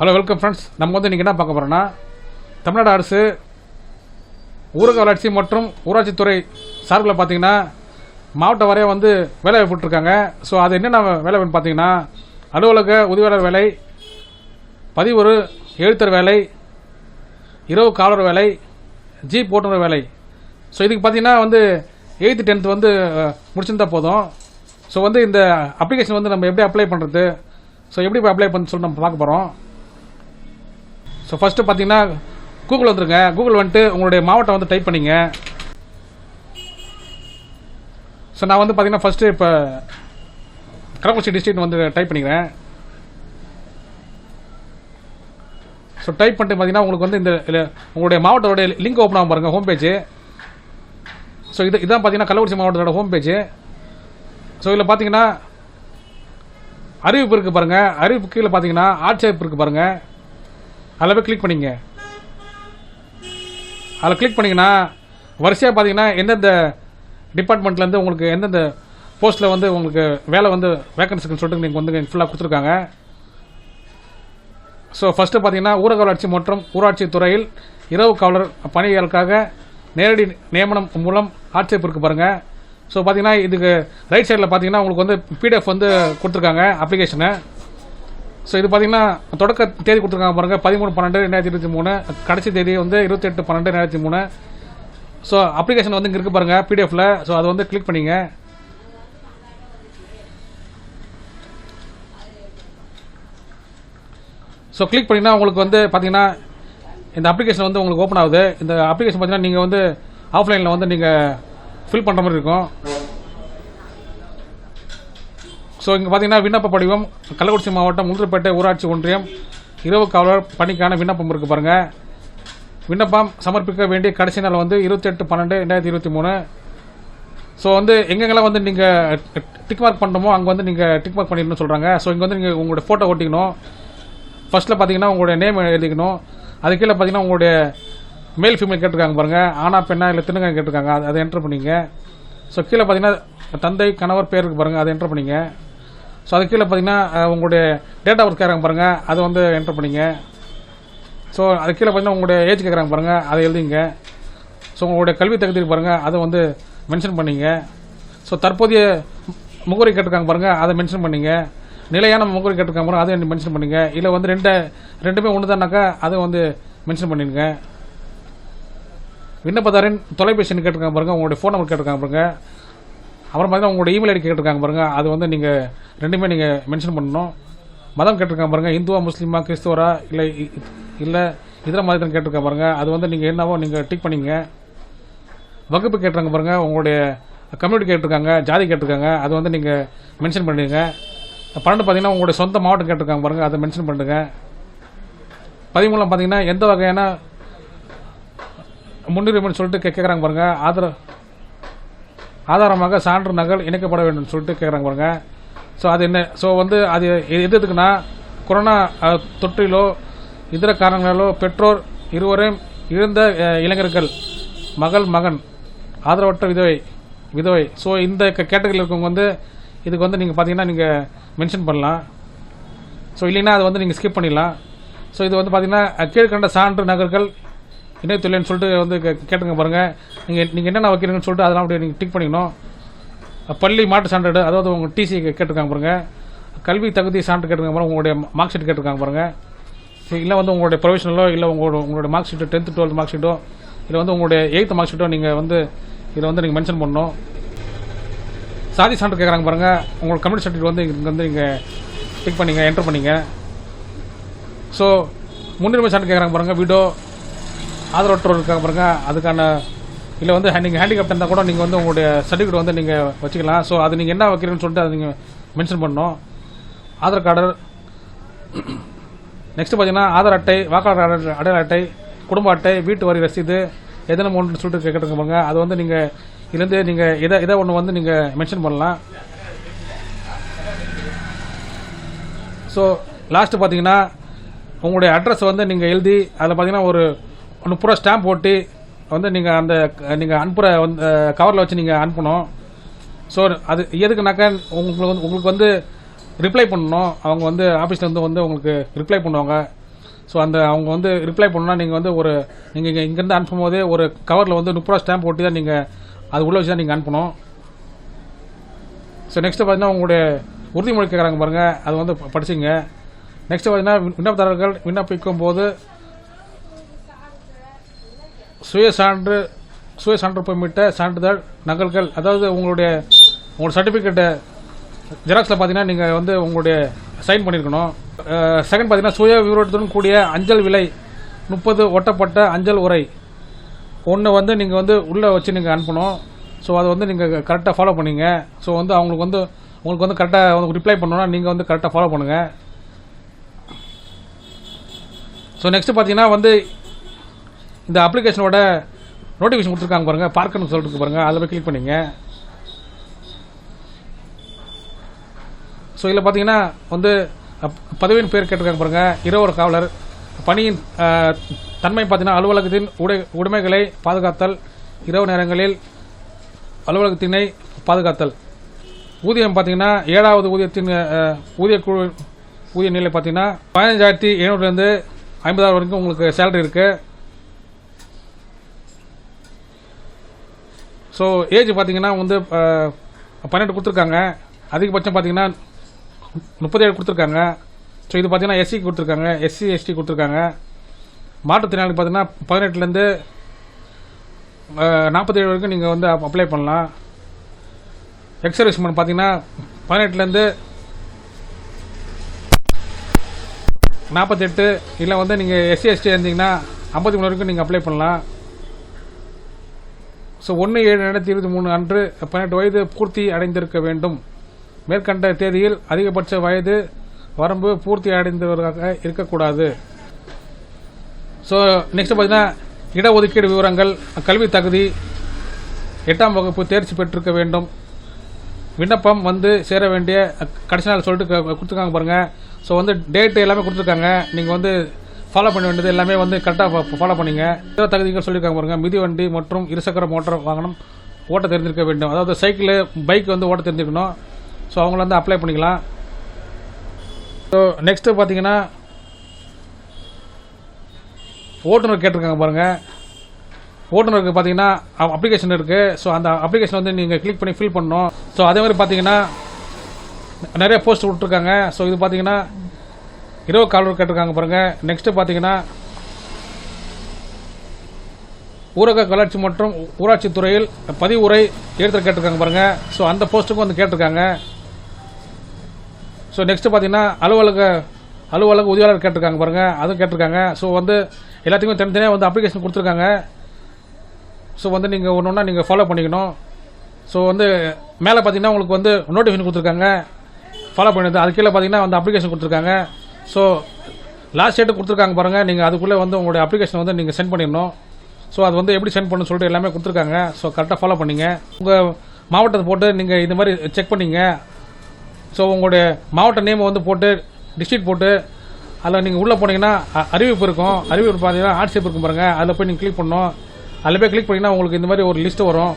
Hello welcome friends நம்ம வந்து இன்றைக்கி என்ன பார்க்க போகிறோன்னா தமிழ்நாடு அரசு ஊரக வளர்ச்சி மற்றும் ஊராட்சித்துறை சார்பில் பார்த்தீங்கன்னா மாவட்ட வரைய வந்து வேலை வாய்ப்பு ஸோ அது என்னென்ன வேலை பார்த்தீங்கன்னா அலுவலக உதவியாளர் வேலை பதிவுறு எழுத்தர் வேலை இரவு காவலர் வேலை ஜீப் ஓட்டுநர் வேலை. ஸோ இதுக்கு பார்த்தீங்கன்னா வந்து எயித்து டென்த்து வந்து முடிச்சிருந்தால் முடிச்சிருந்தா போதும். ஸோ வந்து இந்த அப்ளிகேஷன் வந்து நம்ம எப்படி அப்ளை பண்ணுறது ஸோ எப்படி அப்ளை பண்ண சொல்லி நம்ம பார்க்க போகிறோம் ஸோ ஃபஸ்ட்டு பார்த்தீங்கன்னா கூகுள் வந்துருங்க. கூகுள் வந்துட்டு உங்களுடைய மாவட்டம் வந்து டைப் பண்ணிங்க. ஸோ நான் வந்து பார்த்தீங்கன்னா ஃபஸ்ட்டு இப்போ கள்ளக்குறிச்சி டிஸ்ட்ரிக்ட் வந்து டைப் பண்ணிக்கிறேன். ஸோ டைப் பண்ணிட்டு பார்த்தீங்கன்னா உங்களுக்கு வந்து இந்த உங்களுடைய மாவட்டத்தோடைய லிங்க் ஓப்பன் ஆகும் பாருங்கள் ஹோம் பேஜ் ஸோ இது இதான் பார்த்தீங்கன்னா கள்ளக்குறிச்சி மாவட்டத்தோட ஹோம் பேஜ் ஸோ இதில் பார்த்தீங்கன்னா அறிவிப்பு இருக்குது பாருங்கள் அறிவிப்பு கீழே பார்த்தீங்கன்னா ஆட்சேர்ப்பு இருக்குது பாருங்கள் அதில் போய் கிளிக் பண்ணிங்க. அதில் கிளிக் பண்ணிங்கன்னா வரிசையாக பார்த்தீங்கன்னா எந்தெந்த டிபார்ட்மெண்ட்லேருந்து உங்களுக்கு எந்தெந்த போஸ்ட்டில் வந்து உங்களுக்கு வேலை வந்து வேக்கன்சிக்குன்னு சொல்லிட்டு நீங்கள் வந்து ஃபுல்லாக கொடுத்துருக்காங்க. ஸோ ஃபஸ்ட்டு பார்த்தீங்கன்னா ஊரக வளர்ச்சி மற்றும் ஊராட்சி துறையில் இரவு காவலர் பணிகளுக்காக நேரடி நியமனம் மூலம் ஆட்சேர்ப்பு பாருங்கள் ஸோ பார்த்தீங்கன்னா இதுக்கு ரைட் சைடில் பார்த்தீங்கன்னா உங்களுக்கு வந்து பிடிஎஃப் வந்து கொடுத்துருக்காங்க அப்ளிகேஷனை ஸோ இது பார்த்தீங்கன்னா தொடக்க தேதி கொடுத்துருக்காங்க பாருங்க. பதிமூணு பன்னெண்டு ரெண்டாயிரத்தி இருபத்தி மூணு. கடைசி தேதி வந்து இருபத்தெட்டு பன்னெண்டு ரெண்டாயிரத்தி மூணு. ஸோ அப்ளிகேஷன் வந்து இங்கே இருக்கு பாருங்க பிடிஎஃப்ல ஸோ அதை வந்து கிளிக் பண்ணிங்க. ஸோ கிளிக் பண்ணிங்கன்னா உங்களுக்கு வந்து பார்த்தீங்கன்னா இந்த அப்ளிகேஷன் வந்து உங்களுக்கு ஓப்பன் ஆகுது. இந்த அப்ளிகேஷன் பார்த்தீங்கன்னா நீங்கள் வந்து ஆஃப்லைனில் வந்து நீங்கள் ஃபில் பண்ணுற மாதிரி இருக்கும். ஸோ இங்கே பார்த்தீங்கன்னா விண்ணப்ப படிவம் கள்ளக்குறிச்சி மாவட்டம் முந்திரப்பேட்டை ஊராட்சி ஒன்றியம். இரவு காவலர் பணிக்கான விண்ணப்பம் இருக்குது பாருங்கள் விண்ணப்பம் சமர்ப்பிக்க வேண்டிய கடைசி நாள் வந்து இருபத்தெட்டு பன்னெண்டு ரெண்டாயிரத்தி இருபத்தி மூணு. ஸோ வந்து எங்கெங்கெல்லாம் வந்து நீங்கள் டிக் மார்க் பண்ணணுமோ அங்கே வந்து நீங்கள் டிக் மார்க் பண்ணிடணும்னு சொல்கிறாங்க ஸோ இங்கே வந்து நீங்கள் உங்களுடைய ஃபோட்டோ ஒட்டிக்கணும். ஃபர்ஸ்ட்டில் பார்த்தீங்கன்னா உங்களுடைய நேம் எழுதிக்கணும். அது கீழே பார்த்தீங்கன்னா உங்களுடைய மேல் ஃபீமேல் கேட்டிருக்காங்க பாருங்கள் ஆனா பெண்ணா இல்லை திருநங்கை கேட்டிருக்காங்க. அதை என்ட்ரு பண்ணிங்க. ஸோ கீழே பார்த்தீங்கன்னா தந்தை கணவர் பேருக்கு பாருங்கள் அதை என்ட்ரு பண்ணிங்க. ஸோ அது கீழே பார்த்தீங்கன்னா உங்களுடைய டேட் ஆஃப் பர்த் கேட்குறாங்க பாருங்கள் அதை வந்து என்டர் பண்ணிங்க. ஸோ அது கீழே பார்த்தீங்கன்னா உங்களுடைய ஏஜ் கேட்குறாங்க பாருங்கள் அதை எழுதிங்க. ஸோ உங்களுடைய கல்வி தகுதி பாருங்கள் அதை வந்து மென்ஷன் பண்ணிங்க. ஸோ தற்போதைய முகவரி கேட்டிருக்காங்க பாருங்கள் அதை மென்ஷன் பண்ணிங்க. நிலையான முகவரி கேட்டிருக்காங்க பாருங்கள் அதை மென்ஷன் பண்ணிங்க. இல்லை வந்து ரெண்டு ரெண்டுமே ஒன்று தானாக்கா அதை வந்து மென்ஷன் பண்ணிடுங்க. விண்ணப்பதாரின் தொலைபேசி கேட்டிருக்காங்க பாருங்கள் உங்களுடைய ஃபோன் நம்பர் கேட்டிருக்காங்க பாருங்கள் அப்புறம் பார்த்தீங்கன்னா உங்களோட இமெயில் ஐடி கேட்டிருக்காங்க பாருங்க. அது வந்து நீங்கள் ரெண்டுமே நீங்கள் மென்ஷன் பண்ணணும். மதம் கேட்டிருக்காங்க பாருங்க. இந்துவா முஸ்லீமா கிறிஸ்துவரா இல்லை இ- இல்லை இதர மதத்தின் கேட்டிருக்காங்க பாருங்க. அது வந்து நீங்கள் என்னவோ நீங்கள் டிக் பண்ணிங்க. வகுப்பு கேட்டிருக்காங்க பாருங்க. உங்களுடைய கம்யூனிட்டி கேட்டிருக்காங்க ஜாதி கேட்டிருக்காங்க. அது வந்து நீங்கள் மென்ஷன் பண்ணிடுங்க. பன்னெண்டு பார்த்தீங்கன்னா உங்களுடைய சொந்த மாவட்டம் கேட்டிருக்காங்க பாருங்க. அதை மென்ஷன் பண்ணுங்க. பதிமூலம் பார்த்தீங்கன்னா எந்த வகையான முன்னுரிமைன்னு சொல்லிட்டு கே- கேட்குறாங்க பாருங்கள் ஆதர ஆதாரமாக சான்று நகல் இணைக்கப்பட வேண்டும் சொல்லிட்டு கேட்குறாங்க பாருங்க. ஸோ அது என்ன? ஸோ வந்து அது எது எது எதுக்குன்னா கொரோனா தொற்றிலோ இதர காரணங்களாலோ பெற்றோர் இருவரையும் இழந்த இளைஞர்கள் மகள் மகன் ஆதரவற்ற விதவை விதவை. ஸோ இந்த கேட்டகரியில் இருக்கவங்க வந்து இதுக்கு வந்து நீங்கள் பார்த்தீங்கன்னா நீங்கள் மென்ஷன் பண்ணலாம். ஸோ இல்லைன்னா அதை வந்து நீங்கள் ஸ்கிப் பண்ணிடலாம். ஸோ இது வந்து பார்த்தீங்கன்னா கீழ்கண்ட கீழ்க்கண்ட சான்று நகர்கள் இணையத்துலைன்னு சொல்லிட்டு வந்து கே- கேட்டுங்க பாருங்கள் நீங்கள் நீங்கள் என்னென்ன வைக்கிறீங்கன்னு சொல்லிட்டு அதெல்லாம் அப்படியே நீங்கள் டிக் பண்ணிக்கணும். பள்ளி மாட்டு சான்றிதழ் அதாவது உங்கள் டிசி கேட்டிருக்காங்க பாருங்கள் கல்வி தகுதி சான்று கேட்டிருக்காங்க பாருங்கள் உங்களுடைய மார்க் ஷீட் கேட்டிருக்காங்க பாருங்கள் சரி, இல்லை வந்து உங்களுடைய ப்ரொஃபஷனலோ இல்லை உங்களோட உங்களுடைய மார்க் ஷீட்டோ டென்த்து டுவெல்த் மார்க் ஷீட்டோ இல்லை வந்து உங்களுடைய எயித்து மார்க் ஷீட்டோ நீங்கள் வந்து இதில் வந்து நீங்கள் மென்ஷன் பண்ணணும். சாதி சான்று கேட்குறாங்க பாருங்கள் உங்களுக்கு கம்யூனிட்டி சர்டிஃபிகேட் வந்து இங்கே வந்து நீங்கள் டிக் பண்ணிங்க என்டர் பண்ணிங்க. ஸோ முன்னுரிமை சான்று கேட்குறாங்க பாருங்கள் வீடோ ஆதரவற்றோர் இருக்காங்க பாருங்க. அதுக்கான இல்லை வந்து நீங்கள் ஹேண்டிகேப்ட் இருந்தால் கூட நீங்கள் வந்து உங்களுடைய சர்டிஃபிகேட் வந்து நீங்கள் வச்சுக்கலாம். ஸோ அது நீங்கள் என்ன வைக்கிறீங்கன்னு சொல்லிட்டு அதை நீங்கள் மென்ஷன் பண்ணணும். ஆதார் கார்டு நெக்ஸ்ட் பார்த்தீங்கன்னா ஆதார் அட்டை வாக்காளர் அடை- அடையாள அட்டை குடும்ப அட்டை வீட்டு வரி ரசீது எதனா ஒன்று சொல்லிட்டு கேட்குறங்க பாருங்க. அது வந்து நீங்கள் இதுலேருந்து நீங்கள் எதை எதை ஒன்று வந்து நீங்கள் மென்ஷன் பண்ணலாம். ஸோ லாஸ்ட்டு பார்த்தீங்கன்னா உங்களுடைய அட்ரஸ் வந்து நீங்கள் எழுதி அதில் பார்த்தீங்கன்னா ஒரு முப்பது ரூபா ஸ்டாம்ப் போட்டு வந்து நீங்கள் அந்த நீங்கள் அனுப்புகிற வந்து கவரில் வச்சு நீங்கள் அனுப்பணும். ஸோ அது எதுக்குனாக்கா உங்களுக்கு வந்து உங்களுக்கு வந்து ரிப்ளை பண்ணணும். அவங்க வந்து ஆஃபீஸில் இருந்து வந்து உங்களுக்கு ரிப்ளை பண்ணுவாங்க. ஸோ அந்த அவங்க வந்து ரிப்ளை பண்ணால் நீங்கள் வந்து ஒரு நீங்கள் இங்கே இங்கேருந்து அனுப்பும் போதே ஒரு கவரில் வந்து முப்பது ரூபா ஸ்டாம்ப் போட்டு தான் நீங்கள் அது உள்ளே வச்சு தான் நீங்கள் அனுப்பணும். ஸோ நெக்ஸ்ட்டு பார்த்தீங்கன்னா உங்களுடைய உறுதிமொழி கேட்குறாங்க பாருங்கள் அது வந்து படிச்சுங்க. நெக்ஸ்ட்டு பார்த்தீங்கன்னா விண்ணப்பதாரர்கள் விண்ணப்பிக்கும் போது சுய சான்று சுய சான்று பெறமிட்ட சான்றிதழ் நகல்கள் அதாவது உங்களுடைய உங்களோட சர்டிஃபிகேட்டை ஜெராக்ஸில் பார்த்தீங்கன்னா நீங்கள் வந்து உங்களுடைய சைன் பண்ணியிருக்கணும் செகண்ட் பார்த்தீங்கன்னா சுய விவரத்துடன் கூடிய அஞ்சல் விலை முப்பது ஒட்டப்பட்ட அஞ்சல் உரை. ஒன்று வந்து நீங்கள் வந்து உள்ளே வச்சு நீங்கள் அனுப்பணும். ஸோ அதை வந்து நீங்கள் கரெக்டாக ஃபாலோ பண்ணிங்க. ஸோ வந்து அவங்களுக்கு வந்து உங்களுக்கு வந்து கரெக்டாக வந்து ரிப்ளை பண்ணணும்னா நீங்கள் வந்து கரெக்டாக ஃபாலோ பண்ணுங்கள் ஸோ நெக்ஸ்ட் பார்த்தீங்கன்னா வந்து இந்த அப்ளிகேஷனோட நோட்டிஃபிகேஷன் கொடுத்துருக்காங்க பாருங்கள் பார்க்கணும்னு சொல்லிட்டு பாருங்கள் அதில் போய் கிளிக் பண்ணிங்க. ஸோ இதில் பார்த்தீங்கன்னா வந்து பதவியின் பேர் கேட்டிருக்காங்க பாருங்கள் இரவு காவலர். பணியின் தன்மை பார்த்தீங்கன்னா அலுவலகத்தின் உடை உடைமைகளை பாதுகாத்தல். இரவு நேரங்களில் அலுவலகத்தினை பாதுகாத்தல். ஊதியம் பார்த்தீங்கன்னா ஏழாவது ஊதியத்தின் ஊதிய குழு ஊதிய நிலை பார்த்தீங்கன்னா பதினஞ்சாயிரத்தி எழுநூறுலேருந்து ஐம்பதாயிரம் வரைக்கும் உங்களுக்கு சேலரி இருக்குது ஸோ ஏஜ் பார்த்தீங்கன்னா வந்து பன்னெண்டு கொடுத்துருக்காங்க. அதிகபட்சம் பார்த்தீங்கன்னா முப்பத்தேழு கொடுத்துருக்காங்க. ஸோ இது பார்த்தீங்கன்னா எஸ்சி கொடுத்துருக்காங்க. எஸ்சி எஸ்டி கொடுத்துருக்காங்க. மாற்றுத்திறனாளி பார்த்தீங்கன்னா பதினெட்டுலேருந்து நாற்பத்தேழு வரைக்கும் நீங்கள் வந்து அப்ளை பண்ணலாம். எக்ஸர்விஸ்மெண்ட் பார்த்தீங்கன்னா பதினெட்டுலேருந்து நாற்பத்தெட்டு இல்லை வந்து நீங்கள் எஸ்சி எஸ்டி இருந்தீங்கன்னா ஐம்பத்தி மூணு வரைக்கும் நீங்கள் அப்ளை பண்ணலாம். ஸோ ஒன்று ஏழு ரெண்டாயிரத்தி இருபத்தி மூணு அன்று பதினெட்டு வயது பூர்த்தி அடைந்திருக்க வேண்டும். மேற்கண்ட தேதியில் அதிகபட்ச வயது வரம்பு பூர்த்தி அடைந்தவராக இருக்கக்கூடாது. ஸோ நெக்ஸ்ட் பார்த்தீங்கன்னா இடஒதுக்கீடு விவரங்கள் கல்வி தகுதி எட்டாம் வகுப்பு தேர்ச்சி பெற்றிருக்க வேண்டும். விண்ணப்பம் வந்து சேர வேண்டிய கடைசி நாள் சொல்லிட்டு க- கொடுத்துருக்காங்க பாருங்கள் ஸோ வந்து டேட் எல்லாமே கொடுத்துருக்காங்க. நீங்கள் வந்து ஃபாலோ பண்ண வேண்டியது எல்லாமே வந்து கரெக்டாக ஃபாலோ பண்ணிங்க. இதர தகுதிகள் சொல்லியிருக்காங்க பாருங்க. மிதிவண்டி மற்றும் இருசக்கர மோட்டார் வாகனம் ஓட்ட தெரிஞ்சிருக்க வேண்டும். அதாவது சைக்கிள் பைக் வந்து ஓட்ட தெரிஞ்சிருக்கணும் ஸோ அவங்கள வந்து அப்ளை பண்ணிக்கலாம். ஸோ நெக்ஸ்ட்டு பார்த்தீங்கன்னா ஓட்டுநர் கேட்டிருக்காங்க பாருங்கள் ஓட்டுநருக்கு பார்த்தீங்கன்னா அப்ளிகேஷன் இருக்குது ஸோ அந்த அப்ளிகேஷன் வந்து நீங்கள் கிளிக் பண்ணி ஃபில் பண்ணணும். ஸோ அதே மாதிரி பார்த்தீங்கன்னா நிறைய போஸ்ட் விட்ருக்காங்க ஸோ இது பார்த்தீங்கன்னா இரவு காலர் கேட்டிருக்காங்க பாருங்கள் நெக்ஸ்ட்டு பார்த்தீங்கன்னா ஊரக வளர்ச்சி மற்றும் ஊராட்சி துறையில் பதிவு உரை எடுத்து கேட்டிருக்காங்க பாருங்கள் ஸோ அந்த போஸ்ட்டுக்கும் வந்து கேட்டிருக்காங்க. ஸோ நெக்ஸ்ட் பார்த்தீங்கன்னா அலுவலக அலுவலக உதவியாளர் கேட்டிருக்காங்க பாருங்கள் அதுவும் கேட்டிருக்காங்க. ஸோ வந்து எல்லாத்துக்குமே தனித்தனியாக வந்து அப்ளிகேஷன் கொடுத்துருக்காங்க. ஸோ வந்து நீங்கள் ஒன்று ஒன்றா நீங்கள் ஃபாலோ பண்ணிக்கணும். ஸோ வந்து மேலே பார்த்தீங்கன்னா உங்களுக்கு வந்து நோட்டிஃபிகேஷன் கொடுத்துருக்காங்க. ஃபாலோ பண்ணிடுது அது கீழே பார்த்தீங்கன்னா வந்து அப்ளிகேஷன் கொடுத்துருக்காங்க. ஸோ லாஸ்ட் டேட்டு கொடுத்துருக்காங்க பாருங்கள் நீங்கள் அதுக்குள்ளே வந்து உங்களுடைய அப்ளிகேஷன் வந்து நீங்கள் சென்ட் பண்ணிடணும். ஸோ அது வந்து எப்படி சென்ட் பண்ணணும்னு சொல்லிட்டு எல்லாமே கொடுத்துருக்காங்க. ஸோ கரெக்டாக ஃபாலோ பண்ணிங்க. உங்கள் மாவட்டத்தை போட்டு நீங்கள் இது மாதிரி செக் பண்ணிங்க. ஸோ உங்களுடைய மாவட்ட நேம் வந்து போட்டு டிஸ்ட்ரிக்ட் போட்டு அதில் நீங்கள் உள்ளே போனீங்கன்னா அறிவிப்பு இருக்கும். அறிவிப்பு பார்த்தீங்கன்னா ஆட்சியப் இருக்கும் பாருங்கள் அதில் போய் நீங்கள் கிளிக் பண்ணணும். அதில் போய் கிளிக் பண்ணிங்கன்னா உங்களுக்கு இந்த மாதிரி ஒரு லிஸ்ட்டு வரும்.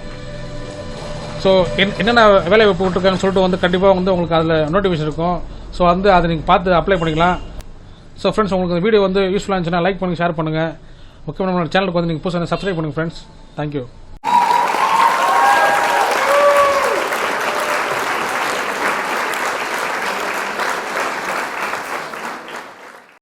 ஸோ என் என்னென்ன வேலை வாய்ப்பு விட்டுருக்காங்கன்னு சொல்லிட்டு வந்து கண்டிப்பாக வந்து உங்களுக்கு அதில் நோட்டிஃபிகேஷன் இருக்கும். ஸோ வந்து அதை நீங்கள் பார்த்து அப்ளை பண்ணிக்கலாம். ஸோ ஃப்ரெண்ட்ஸ் உங்களுக்கு இந்த வீடியோ வந்து யூஸ்ஃபுல்லாக இருந்துச்சுன்னா லைக் பண்ணுங்கள் ஷேர் பண்ணுங்கள் முக்கியமாக நம்ம சேனலுக்கு வந்து நீங்கள் புதுசாக சப்ஸ்கிரைப் பண்ணுங்கள் ஃப்ரெண்ட்ஸ் தேங்க்யூ